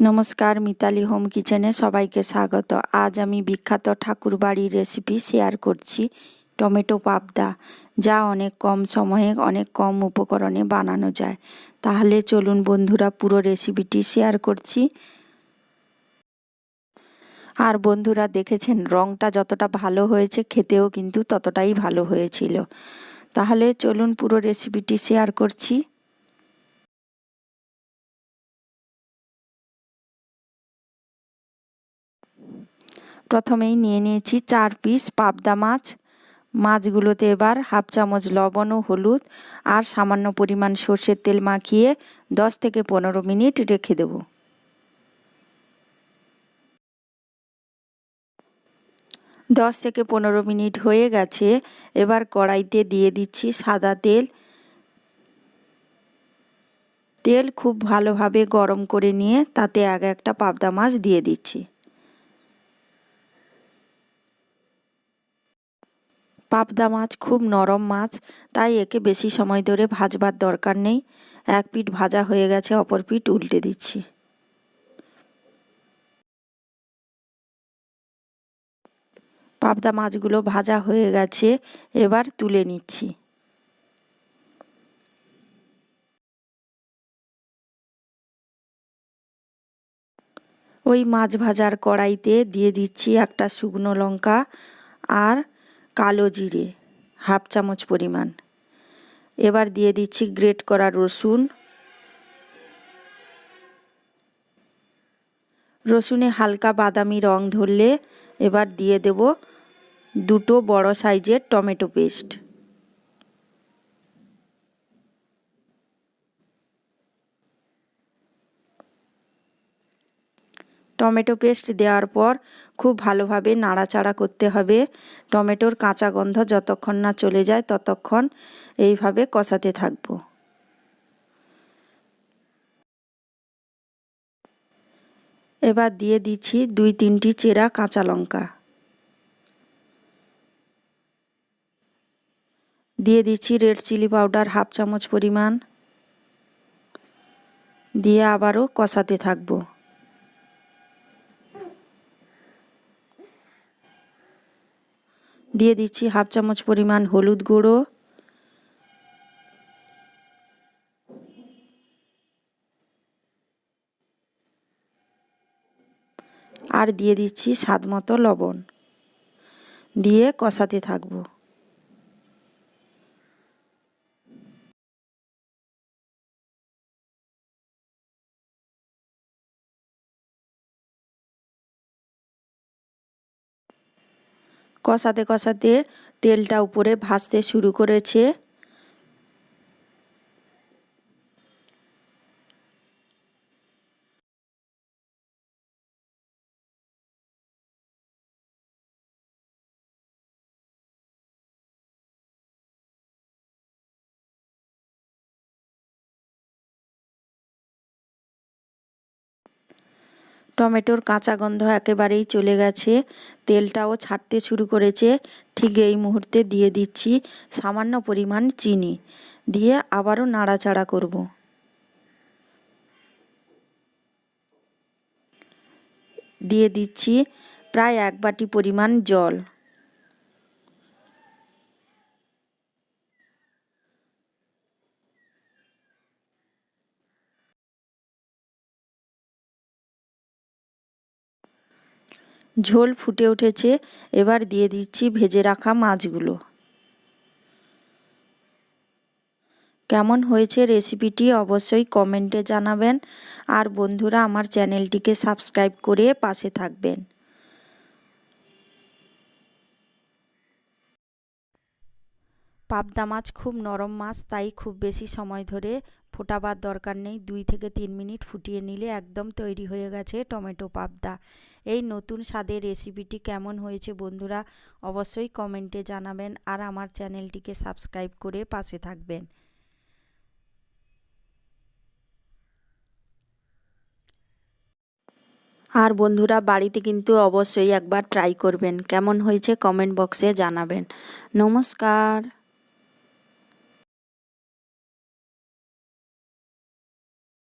নমস্কার, মিতালি হোম কিচেনে সবাইকে স্বাগত। আজ আমি বিখ্যাত ঠাকুরবাড়ির রেসিপি শেয়ার করছি টমেটো পাবদা। যা অনেক কম সময়ে, অনেক কম উপকরণে বানানো যায়। তাহলে চলুন বন্ধুরা পুরো রেসিপিটি শেয়ার করছি। আর বন্ধুরা দেখেছেন রঙটা যতটা ভালো হয়েছে, খেতেও কিন্তু ততটাই ভালো হয়েছিল। তাহলে চলুন পুরো রেসিপিটি শেয়ার করছি। প্রথমেই নিয়ে নিয়েছি চার পিস পাবদা মাছ। মাছগুলোতে এবার হাফ চামচ লবণ ও হলুদ আর সামান্য পরিমাণ সর্ষের তেল মাখিয়ে দশ থেকে পনেরো মিনিট রেখে দেব। দশ থেকে পনেরো মিনিট হয়ে গেছে। এবার কড়াইতে দিয়ে দিচ্ছি সাদা তেল। তেল খুব ভালোভাবে গরম করে নিয়ে তাতে আগে একটা পাবদা মাছ দিয়ে দিচ্ছি। পাবদা মাছ খুব নরম মাছ, তাই একে বেশি সময় ধরে ভাজবার দরকার নেই। এক পিঠ ভাজা হয়ে গেছে, অপর পিঠ উল্টে দিচ্ছি। পাবদা মাছগুলো ভাজা হয়ে গেছে, এবার তুলে নিচ্ছি। ওই মাছ ভাজার কড়াইতে দিয়ে দিচ্ছি একটা শুকনো লঙ্কা আর কালো জিরে, হাফ চামচ পরিমাণ। এবার দিয়ে দিচ্ছি গ্রেট করা রসুন। রসুনে হালকা বাদামি রং ধরলে এবার দিয়ে দেব দুটো বড় সাইজের টমেটো পেস্ট। টমেটো পেস্ট দেওয়ার পর খুব ভালোভাবে নাড়াচাড়া করতে হবে। টমেটোর কাঁচা গন্ধ যতক্ষণ না চলে যায় ততক্ষণ এইভাবে কষাতে থাকব। এবার দিয়ে দিচ্ছি দুই তিনটি চেরা কাঁচা লঙ্কা। দিয়ে দিচ্ছি রেড চিলি পাউডার হাফ চামচ পরিমাণ। দিয়ে আবারও কষাতে থাকব। দিয়ে দিচ্ছি হাফ চামচ পরিমাণ হলুদ গুঁড়ো। আর দিয়ে দিচ্ছি স্বাদ মতো লবণ। দিয়ে কষাতে থাকব। কষাতে কষাতে তেলটা উপরে ভাসতে শুরু করেছে। টমেটোর কাঁচা গন্ধ একেবারেই চলে গেছে। তেলটাও ছাড়তে শুরু করেছে। ঠিক এই মুহূর্তে দিয়ে দিচ্ছি সামান্য পরিমাণ চিনি। দিয়ে আবারও নাড়াচাড়া করব। দিয়ে দিচ্ছি প্রায় এক বাটি পরিমাণ জল। ঝোল ফুটে উঠেছে, এবার দিয়ে দিচ্ছি ভেজে রাখা মাছগুলো। কেমন হয়েছে রেসিপিটি অবশ্যই কমেন্টে জানাবেন। আর বন্ধুরা, আমার চ্যানেলটিকে সাবস্ক্রাইব করে পাশে থাকবেন। পাবদা মাছ খুব নরম মাছ, তাই খুব বেশি সময় ধরে ফোটাবার দরকার নেই। দুই থেকে তিন মিনিট ফুটিয়ে নিলে একদম তৈরি হয়ে গেছে টমেটো পাবদা। এই নতুন স্বাদের রেসিপিটি কেমন হয়েছে বন্ধুরা অবশ্যই কমেন্টে জানাবেন আর আমার চ্যানেলটিকে সাবস্ক্রাইব করে পাশে থাকবেন। আর বন্ধুরা বাড়িতে কিন্তু অবশ্যই একবার ট্রাই করবেন। কেমন হয়েছে কমেন্ট বক্সে জানাবেন। নমস্কার।